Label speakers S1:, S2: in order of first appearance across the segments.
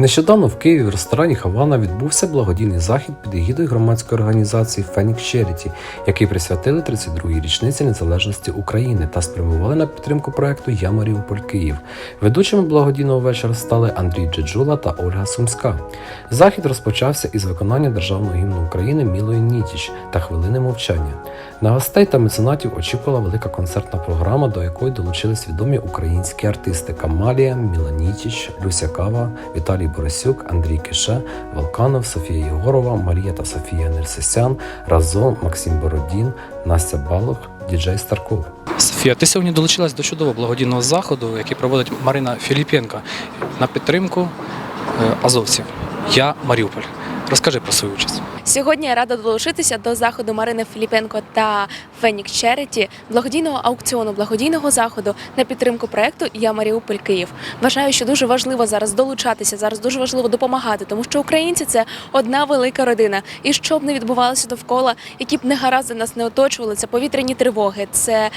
S1: Нещодавно в Києві в ресторані Хавана відбувся благодійний захід під егідою громадської організації Фенікс Черіті, який присвятили 32-й річниці незалежності України та спрямували на підтримку проекту Я Маріуполь Київ. Ведучими благодійного вечора стали Андрій Джеджула та Ольга Сумська. Захід розпочався із виконання державного гімну України Мілої Нітіч та хвилини мовчання. На гостей та меценатів очікувала велика концертна програма, до якої долучились відомі українські артисти Камалія, Міла Нітіч, Люся Кава, Віталій Борисюк, Андрій Кише, Волканов, Софія Єгорова, Марія та Софія Нерсесян, Разом, Максим Бородін, Настя Балох, діджей Старков.
S2: Софія, ти сьогодні долучилась до чудового благодійного заходу, який проводить Марина Філіпенка на підтримку е, азовців. Я Маріуполь. Розкажи про свою участь.
S3: Сьогодні я рада долучитися до заходу Марини Філіпенко та Фенік Черіті, благодійного аукціону, благодійного заходу на підтримку проекту Я Маріуполь Київ. Вважаю, що дуже важливо зараз долучатися, зараз дуже важливо допомагати, тому що українці це одна велика родина. І що б не відбувалося довкола, які б негаразди нас не оточували, це повітряні тривоги, це,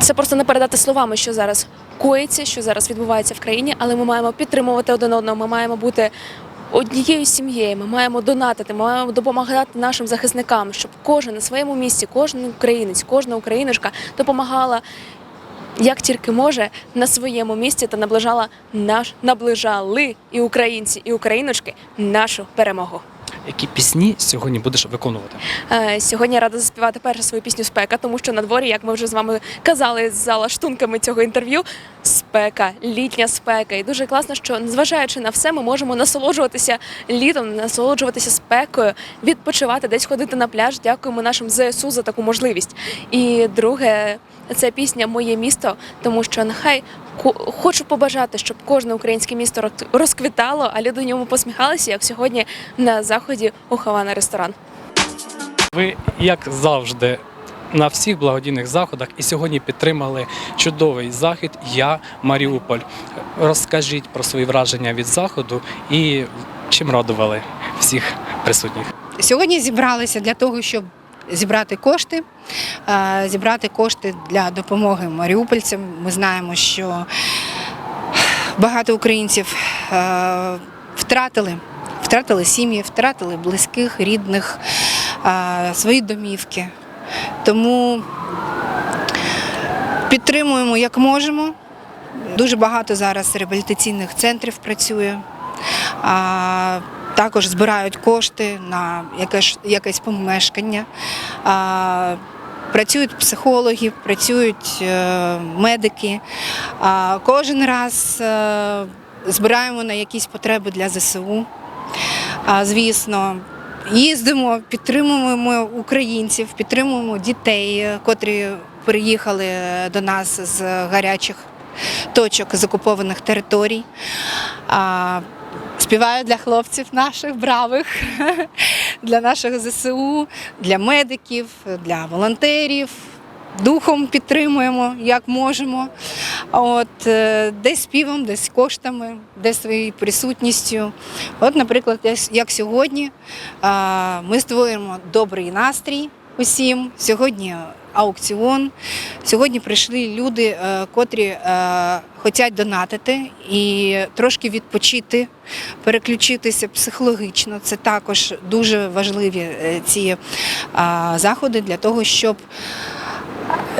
S3: це просто не передати словами, що зараз коїться, що зараз відбувається в країні, але ми маємо підтримувати один одного. Ми маємо бути однією сім'єю. Ми маємо донатити, ми маємо допомагати нашим захисникам, щоб кожен на своєму місці, кожен українець, кожна україночка допомагала. Як тільки може на своєму місці та наближала наш наближали і українці, і україночки нашу перемогу.
S2: Які пісні сьогодні будеш виконувати?
S3: Е, Сьогодні я рада заспівати першу свою пісню Спека, тому що на дворі, як ми вже з вами казали за лаштунками цього інтерв'ю, спека, літня спека. І дуже класно, що незважаючи на все, ми можемо насолоджуватися літом, насолоджуватися спекою, відпочивати, десь ходити на пляж. Дякуємо нашим ЗСУ за таку можливість. І друге, це пісня Моє місто, тому що нехай хочу побажати, щоб кожне українське місто розквітало, а люди в ньому посміхалися, як сьогодні на заході у Хавана ресторан.
S2: Ви, як завжди, на всіх благодійних заходах і сьогодні підтримали чудовий захід Я Маріуполь. Розкажіть про свої враження від заходу і чим радували всіх присутніх.
S4: Сьогодні зібралися для того, щоб зібрати кошти, е, зібрати кошти для допомоги маріупольцям. Ми знаємо, що багато українців е, втратили, втратили сім'ї, втратили близьких, рідних, е, свої домівки. Тому підтримуємо як можемо. Дуже багато зараз реабілітаційних центрів працює. Також збирають кошти на якесь, якесь помешкання. Працюють психологи, працюють е, медики. Кожен раз е, збираємо на якісь потреби для ЗСУ. Звісно, їздимо, підтримуємо українців, підтримуємо дітей, е, котрі приїхали до нас з гарячих точок з окупованих територій. Співаю для хлопців наших бравих, для наших ЗСУ, для медиків, для волонтерів. Духом підтримуємо, як можемо. От, е, десь співом, десь коштами, десь своєю присутністю. От, наприклад, як- сьогодні ми створюємо добрий настрій усім. Сьогодні аукціон. Сьогодні прийшли люди, е, котрі е, хочуть донатити і трошки відпочити, переключитися психологічно. Це також дуже важливі ці заходи для того, щоб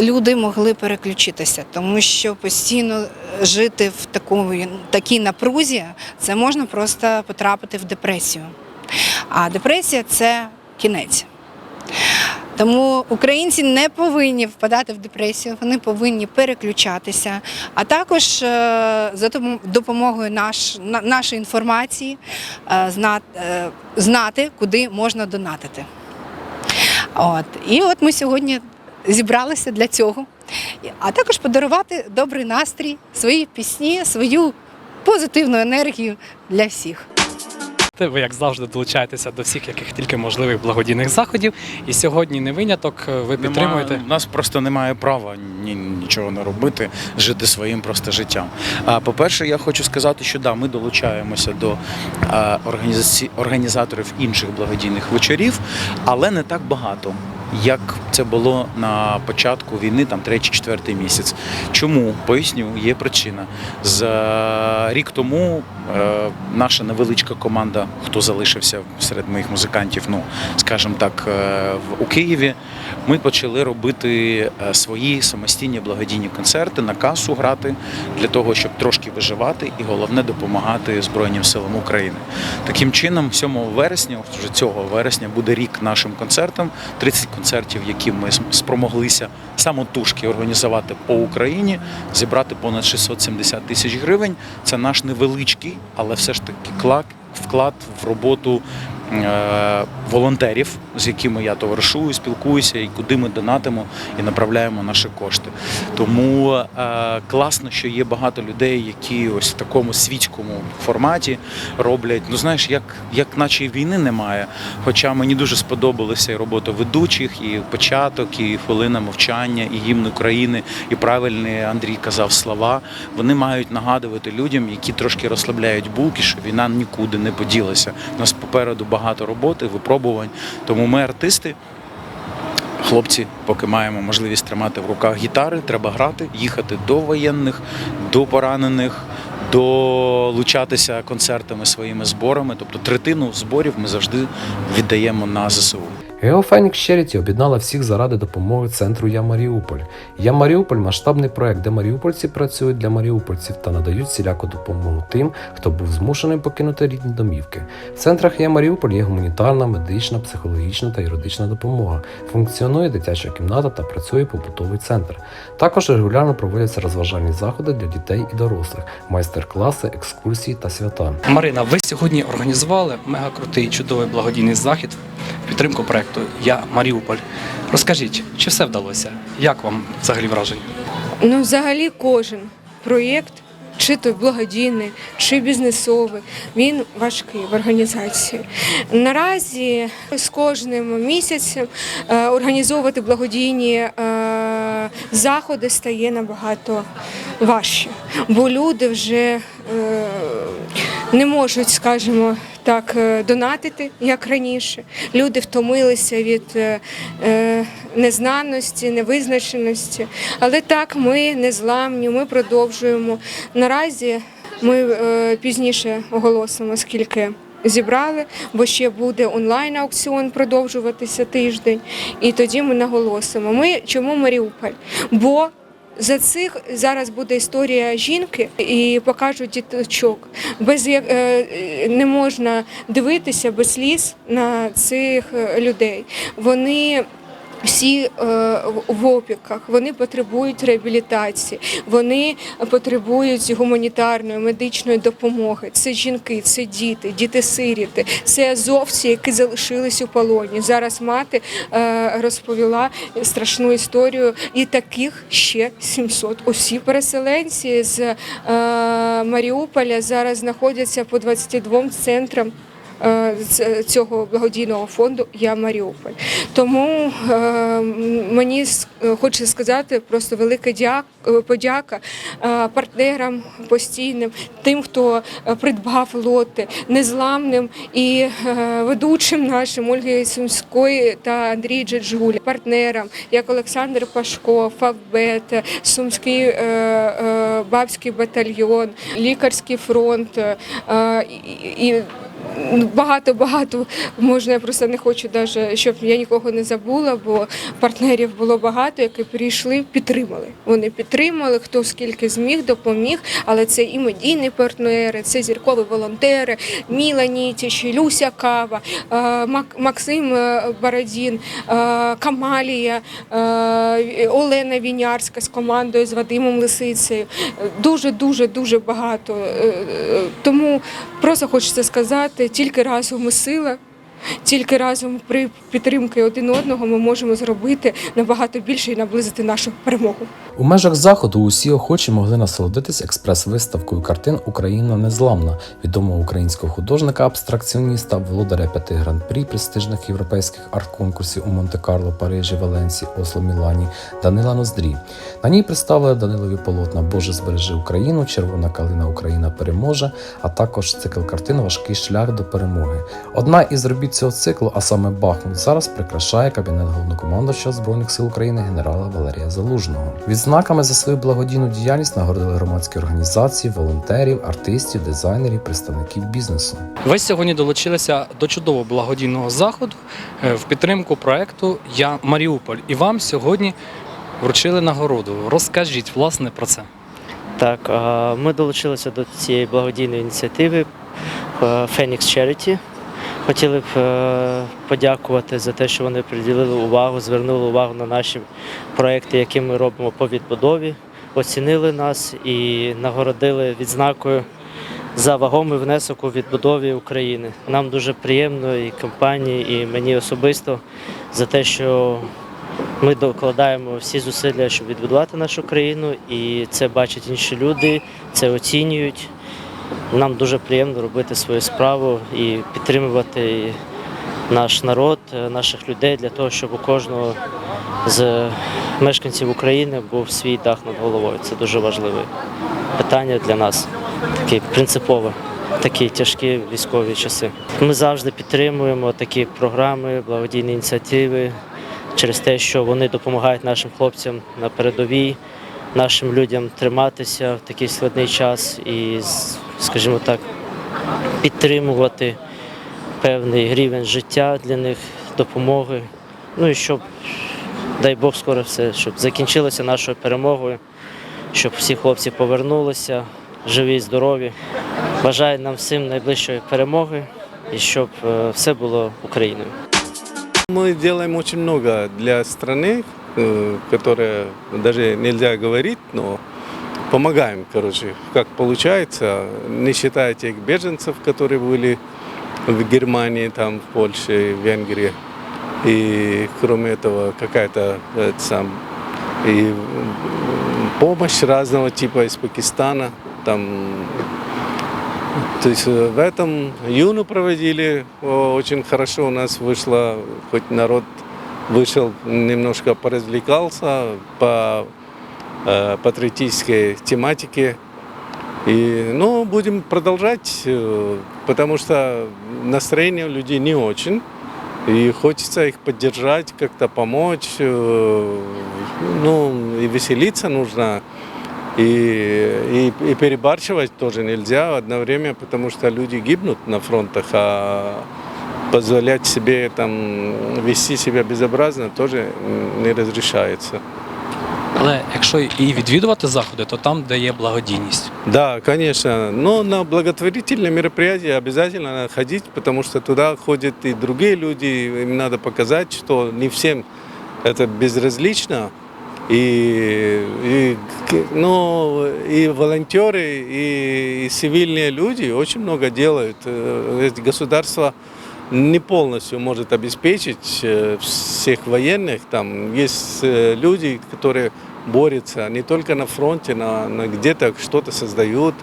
S4: люди могли переключитися, тому що постійно жити в такому, такій напрузі це можна просто потрапити в депресію. А депресія це кінець. Тому українці не повинні впадати в депресію, вони повинні переключатися, а також е, за допомогою наш, нашої інформації е, е, знати, куди можна донатити. От. І от ми сьогодні зібралися для цього, а також подарувати добрий настрій, свої пісні, свою позитивну енергію для всіх.
S2: Те, Ви, як завжди, долучаєтеся до всіх, яких тільки можливих благодійних заходів. І сьогодні не виняток. Ви підтримуєте.
S5: У нас просто немає права ні, нічого не робити, жити своїм просто життям. А по-перше, я хочу сказати, що да, ми долучаємося до а, організаці... організаторів інших благодійних вечорів, але не так багато. як це було на початку війни, там третій, четвертий місяць. Чому? Поясню, є причина. За рік тому е, наша невеличка команда, хто залишився серед моїх музикантів, ну скажімо так, е, у Києві, ми почали робити е, свої самостійні благодійні концерти на касу грати для того, щоб трошки виживати і головне допомагати Збройним силам України. Таким чином, 7 вересня, вже цього вересня, буде рік нашим концертам. 30 концертів, які ми спромоглися самотужки організувати по Україні, зібрати понад 670 тисяч гривень. Це наш невеличкий, але все ж таки клак, вклад в роботу. Е, Волонтерів, з якими я товаришую, спілкуюся, і куди ми донатимо і направляємо наші кошти. Тому е, класно, що є багато людей, які ось в такому світському форматі роблять. Ну знаєш, як, як наче війни немає. Хоча мені дуже сподобалася і робота ведучих, і початок, і хвилина мовчання, і гімн України, і правильні Андрій казав слова. Вони мають нагадувати людям, які трошки розслабляють булки, що війна нікуди не поділася. У нас попереду багато роботи, випробувань. Тому ми артисти. Хлопці, поки маємо можливість тримати в руках гітари, треба грати, їхати до воєнних, до поранених, долучатися концертами своїми зборами. Тобто третину зборів ми завжди віддаємо на ЗСУ.
S1: Геофенікс Charity об'єднала всіх заради допомоги центру Я Маріуполь. Я Маріуполь масштабний проект, де маріупольці працюють для маріупольців та надають всіляку допомогу тим, хто був змушений покинути рідні домівки. В центрах Я Маріуполь є гуманітарна, медична, психологічна та юридична допомога. Функціонує дитяча кімната та працює побутовий центр. Також регулярно проводяться розважальні заходи для дітей і дорослих, майстер-класи, екскурсії та свята.
S2: Марина, ви сьогодні організували мега крутий чудовий благодійний захід в підтримку проекту Я Маріуполь. Розкажіть, чи все вдалося? Як вам взагалі враження?
S6: Ну, взагалі, кожен проєкт, чи то благодійний, чи бізнесовий, він важкий в організації. Наразі з кожним місяцем е, організовувати благодійні е, заходи стає набагато важче, бо люди вже е, не можуть, скажімо, так е, донатити, як раніше. Люди втомилися від е, е, незнаності, невизначеності. Але так, ми незламні, ми продовжуємо. Наразі ми пізніше оголосимо, скільки. Зібрали, бо ще буде онлайн аукціон продовжуватися тиждень, і тоді ми наголосимо. Ми чому Маріуполь? Бо за цих зараз буде історія жінки і покажуть діточок. Без е, не можна дивитися без сліз на цих е, людей. Вони всі е, в- опіках, вони потребують реабілітації, вони потребують гуманітарної медичної допомоги. Це жінки, це діти, діти-сиріти, це азовці, які залишились у полоні. Зараз мати е, розповіла страшну історію, і таких ще 700 осіб. Переселенці з е, Маріуполя зараз знаходяться по 22 центрам цього благодійного фонду Я Маріуполь. Тому е, мені е, хочеться сказати просто велика дяк, е, подяка е, партнерам постійним, тим, хто е, придбав лоти, незламним і е, ведучим нашим Ольги Сумської та Андрій Джеджулі, партнерам, як Олександр Пашко, Фавбет, Сумський е, е, бабський батальйон, лікарський фронт. е, і- і Багато багато можна. Я просто не хочу даже, щоб я нікого не забула, бо партнерів було багато, які прийшли, підтримали. Вони підтримали, хто скільки зміг, допоміг. Але це і медійні партнери, це зіркові волонтери, Міла Нітіч, Люся Кава, е, Максим е, Бородін, е, Камалія, Олена Вінярська з командою з Вадимом Лисицею. Дуже дуже дуже багато. Тому просто хочеться сказати, тільки разом ми сила. Тільки разом при підтримці один одного ми можемо зробити набагато більше і наблизити нашу перемогу.
S1: У межах заходу усі охочі могли насолодитись експрес-виставкою картин Україна незламна відомого українського художника-абстракціоніста, володаря п'яти гран-прі престижних європейських арт-конкурсів у Монте-Карло, Парижі, Валенсії, Осло, Мілані Данила Ноздрі. На ній представили Данилові полотна Боже збережи Україну, Червона калина Україна переможе, а також цикл картин Важкий шлях до перемоги. Одна із робіт цього циклу, а саме Бахмут, зараз прикрашає кабінет головнокомандувача Збройних сил України генерала Валерія Залужного. Відзнаками за свою благодійну діяльність нагородили громадські організації, волонтерів, артистів, дизайнерів, представників бізнесу.
S2: Ви сьогодні долучилися до чудового благодійного заходу е, в підтримку проекту Я Маріуполь. І вам сьогодні вручили нагороду. Розкажіть власне про це.
S7: Так, ми долучилися до цієї благодійної ініціативи е, Phoenix Charity. Хотіли б е, подякувати за те, що вони приділили увагу, звернули увагу на наші проекти, які ми робимо по відбудові, оцінили нас і нагородили відзнакою за вагомий внесок у відбудові України. Нам дуже приємно і компанії, і мені особисто за те, що ми докладаємо всі зусилля, щоб відбудувати нашу країну, і це бачать інші люди, це оцінюють. Нам дуже приємно робити свою справу і підтримувати наш народ, наших людей для того, щоб у кожного з мешканців України був свій дах над головою. Це дуже важливе питання для нас, таке принципове. Такі тяжкі військові часи. Ми завжди підтримуємо такі програми, благодійні ініціативи через те, що вони допомагають нашим хлопцям на передовій, нашим людям триматися в такий складний час і, скажімо так, підтримувати певний рівень життя для них, допомоги. Ну і щоб, дай Бог, скоро все, щоб закінчилося нашою перемогою, щоб всі хлопці повернулися, живі і здорові. Бажаю нам всім найближчої перемоги і щоб е, все було Україною.
S8: Мы делаем очень много для страны, э, которая даже нельзя говорить, но помогаем, короче, как получается, не считая тех беженцев, которые были в Германии, там, в Польше, в Венгрии. И кроме этого какая-то э, сам и помощь разного типа из Пакистана, там то есть э, в этом юну проводили очень хорошо у нас вышло, хоть народ вышел, немножко поразвлекался по э, патриотической тематике. И, ну, будем продолжать, э, потому что настроение у людей не очень. И хочется их поддержать, как-то помочь. э, Ну, и веселиться нужно. И, и, и перебарщивать тоже нельзя одно время, потому что люди гибнут на фронтах, а позволять себе там вести себя безобразно тоже не разрешается.
S2: Але якщо і відвідувати заходи, то там, де є благодійність.
S8: Да, конечно. Но на благотворительные мероприятия обязательно надо ходить, потому что туда ходят и другие люди. Им надо показать, что не всем это безразлично. И, и, к- ну, и волонтеры, и, и цивильные люди очень много делают. Э, ведь Государство не полностью может обеспечить э, всех военных. Там есть э, люди, которые борются не только на фронте, на, на где-то что-то создают,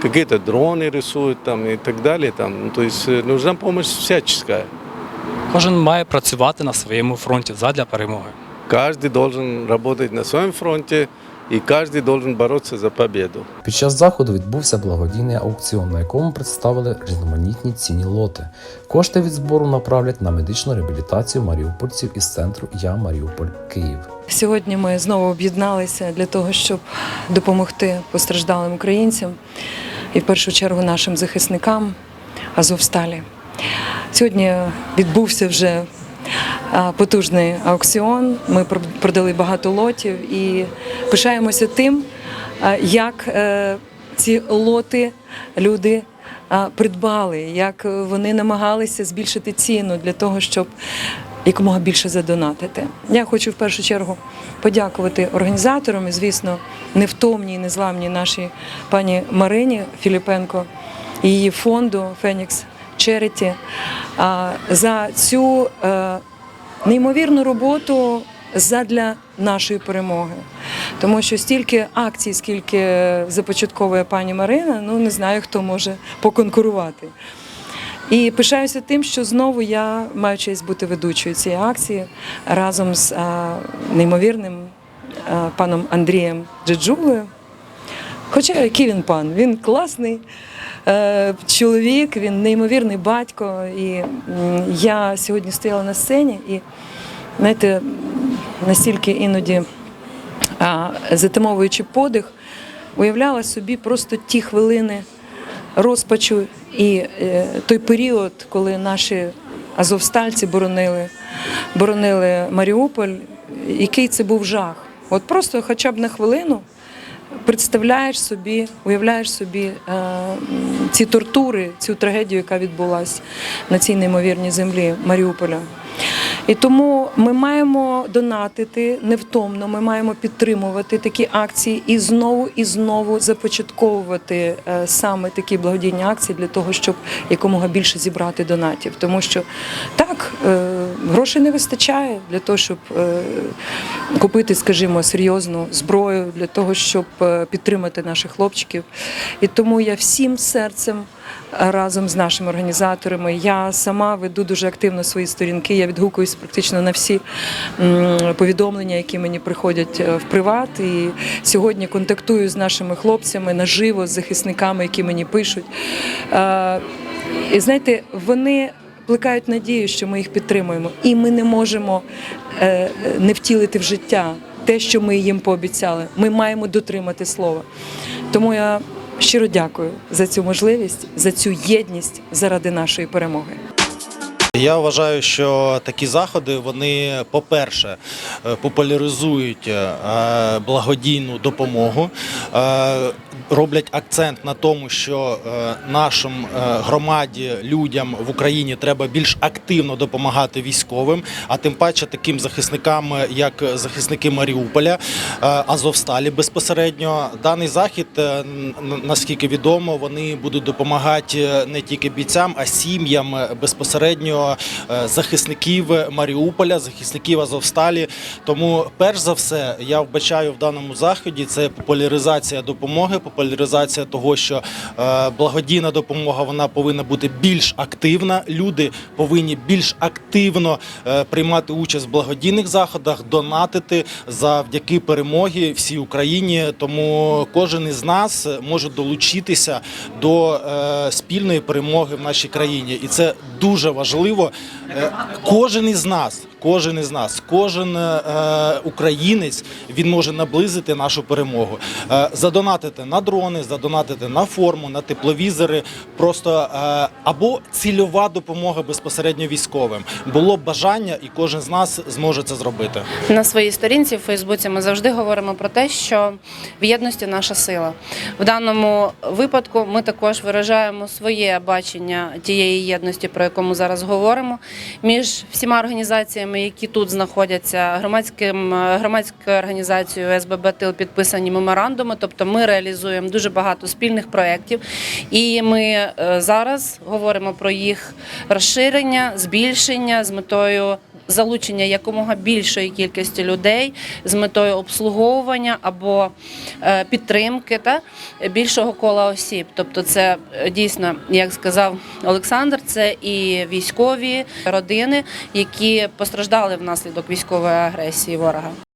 S8: какие-то дроны рисуют там, и так далее. Там. Ну, То есть э, нужна помощь всяческая.
S2: Кожен має працювати на своєму фронті задля перемоги.
S8: Каждый должен работать на своем фронте, и каждый должен бороться за победу.
S1: Під час заходу відбувся благодійний аукціон, на якому представили різноманітні цінні лоти. Кошти від збору направлять на медичну реабілітацію маріупольців із центру Я Маріуполь Київ.
S9: Сьогодні ми знову об'єдналися для того, щоб допомогти постраждалим українцям і в першу чергу нашим захисникам Азовсталі. Сьогодні відбувся вже потужний аукціон. Ми продали багато лотів і пишаємося тим, як е, ці лоти люди придбали, як вони намагалися збільшити ціну для того, щоб якомога більше задонатити. Я хочу в першу чергу подякувати організаторам і, звісно, невтомній, незламній нашій пані Марині Філіпенко і її фонду Фенікс Черіті за цю е, неймовірну роботу задля нашої перемоги. Тому що стільки акцій, скільки започатковує пані Марина, ну не знаю, хто може поконкурувати. І пишаюся тим, що знову я маю честь бути ведучою цієї акції разом з а, неймовірним а, паном Андрієм Джеджулою. Хоча який він пан, він класний, е, чоловік, він неймовірний батько. І я сьогодні стояла на сцені і, знаєте, настільки іноді затимовуючи подих, уявляла собі просто ті хвилини розпачу і е, той період, коли наші азовстальці боронили, боронили Маріуполь, який це був жах. От просто хоча б на хвилину представляєш собі, уявляєш собі е, ці тортури, цю трагедію, яка відбулася на цій неймовірній землі Маріуполя. І тому ми маємо донатити невтомно, ми маємо підтримувати такі акції і знову і знову започатковувати е, саме такі благодійні акції для того, щоб якомога більше зібрати донатів. Тому що так, е, грошей не вистачає для того, щоб е, купити, скажімо, серйозну зброю, для того, щоб е, підтримати наших хлопчиків. І тому я всім серцем разом з нашими організаторами. Я сама веду дуже активно свої сторінки. Я відгукуюсь практично на всі повідомлення, які мені приходять е, в приват. І сьогодні контактую з нашими хлопцями наживо, з захисниками, які мені пишуть. Е, І знаєте, вони. Плекають надію, що ми їх підтримуємо, і ми не можемо е, не втілити в життя те, що ми їм пообіцяли. Ми маємо дотримати слова. Тому я щиро дякую за цю можливість, за цю єдність заради нашої перемоги.
S10: Я вважаю, що такі заходи вони, по-перше, е, популяризують е, благодійну допомогу, е, роблять акцент на тому, що нашим громаді, людям в Україні треба більш активно допомагати військовим, а тим паче таким захисникам, як захисники Маріуполя, Азовсталі безпосередньо. Даний захід, наскільки відомо, вони будуть допомагати не тільки бійцям, а сім'ям безпосередньо е, захисників Маріуполя, захисників Азовсталі. Тому, перш за все, я вбачаю в даному заході це популяризація допомоги, популяризація того, що е, благодійна допомога вона повинна бути більш активна. Люди повинні більш активно е, приймати участь в благодійних заходах, донатити завдяки перемоги всій Україні. Тому кожен із нас може долучитися до спільної перемоги в нашій країні, і це дуже важливо. Е, Кожен із нас, кожен із нас, кожен е, українець він може наблизити нашу перемогу, Е, задонатити на дрони, задонатити на форму, на тепловізори, просто е, або цільова допомога безпосередньо військовим. Було б бажання, і кожен з нас зможе це зробити.
S11: На своїй сторінці в Фейсбуці ми завжди говоримо про те, що в єдності наша сила. В даному випадку ми також виражаємо своє бачення тієї єдності, про яку ми зараз говоримо, між всіма організаціями, які тут знаходяться, громадським громадською організацією СББ ТИЛ підписані меморандуми. Тобто ми реалізуємо дуже багато спільних проєктів, і ми е, зараз говоримо про їх розширення, збільшення з метою залучення якомога більшої кількості людей з метою обслуговування або е, підтримки та більшого кола осіб. Тобто, це е, дійсно, як сказав Олександр, це і військові родини, які постраждали внаслідок військової агресії ворога.